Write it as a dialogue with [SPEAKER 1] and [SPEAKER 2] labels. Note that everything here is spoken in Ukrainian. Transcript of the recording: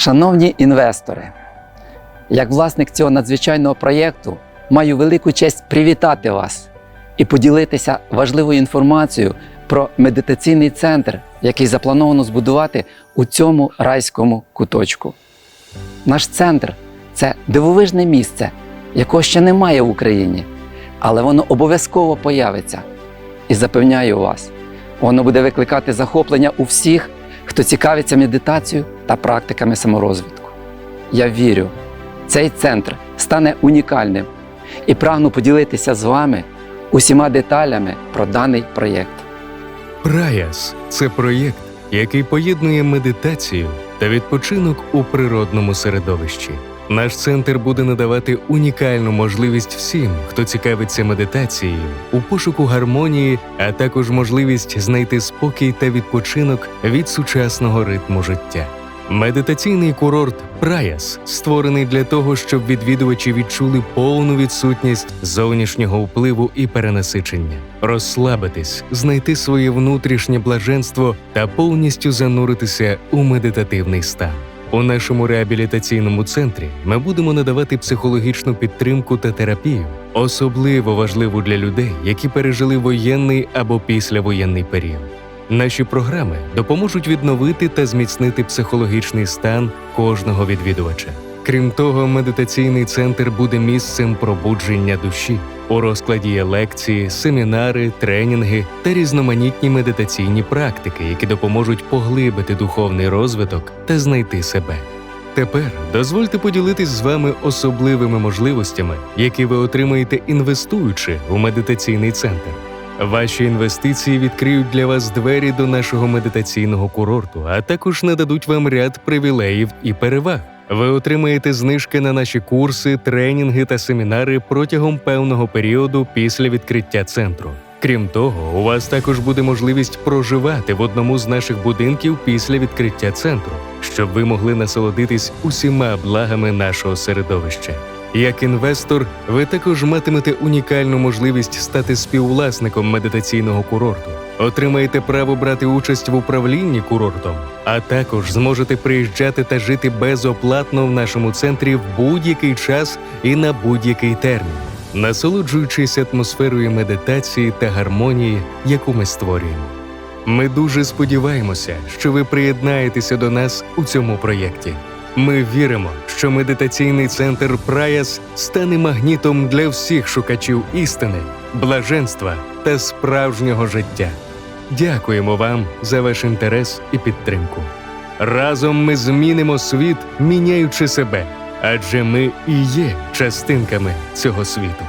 [SPEAKER 1] Шановні інвестори, як власник цього надзвичайного проєкту, маю велику честь привітати вас і поділитися важливою інформацією про медитаційний центр, який заплановано збудувати у цьому райському куточку. Наш центр це дивовижне місце, якого ще немає в Україні, але воно обов'язково появиться. І запевняю вас, воно буде викликати захоплення у всіх, хто цікавиться медитацією та практиками саморозвитку. Я вірю, цей центр стане унікальним і прагну поділитися з вами усіма деталями про даний проєкт.
[SPEAKER 2] Праяс це проєкт, який поєднує медитацію та відпочинок у природному середовищі. Наш центр буде надавати унікальну можливість всім, хто цікавиться медитацією, у пошуку гармонії, а також можливість знайти спокій та відпочинок від сучасного ритму життя. Медитаційний курорт Праяс створений для того, щоб відвідувачі відчули повну відсутність зовнішнього впливу і перенасичення, розслабитись, знайти своє внутрішнє блаженство та повністю зануритися у медитативний стан. У нашому реабілітаційному центрі ми будемо надавати психологічну підтримку та терапію, особливо важливу для людей, які пережили воєнний або післявоєнний період. Наші програми допоможуть відновити та зміцнити психологічний стан кожного відвідувача. Крім того, медитаційний центр буде місцем пробудження душі. У розкладі є лекції, семінари, тренінги та різноманітні медитаційні практики, які допоможуть поглибити духовний розвиток та знайти себе. Тепер дозвольте поділитись з вами особливими можливостями, які ви отримаєте інвестуючи у медитаційний центр. Ваші інвестиції відкриють для вас двері до нашого медитаційного курорту, а також нададуть вам ряд привілеїв і переваг. Ви отримаєте знижки на наші курси, тренінги та семінари протягом певного періоду після відкриття центру. Крім того, у вас також буде можливість проживати в одному з наших будинків після відкриття центру, щоб ви могли насолодитись усіма благами нашого середовища. Як інвестор, ви також матимете унікальну можливість стати співвласником медитаційного курорту, отримаєте право брати участь в управлінні курортом, а також зможете приїжджати та жити безоплатно в нашому центрі в будь-який час і на будь-який термін, насолоджуючись атмосферою медитації та гармонії, яку ми створюємо. Ми дуже сподіваємося, що ви приєднаєтеся до нас у цьому проєкті. Ми віримо, що медитаційний центр Праяс стане магнітом для всіх шукачів істини, блаженства та справжнього життя. Дякуємо вам за ваш інтерес і підтримку. Разом ми змінимо світ, міняючи себе, адже ми і є частинками цього світу.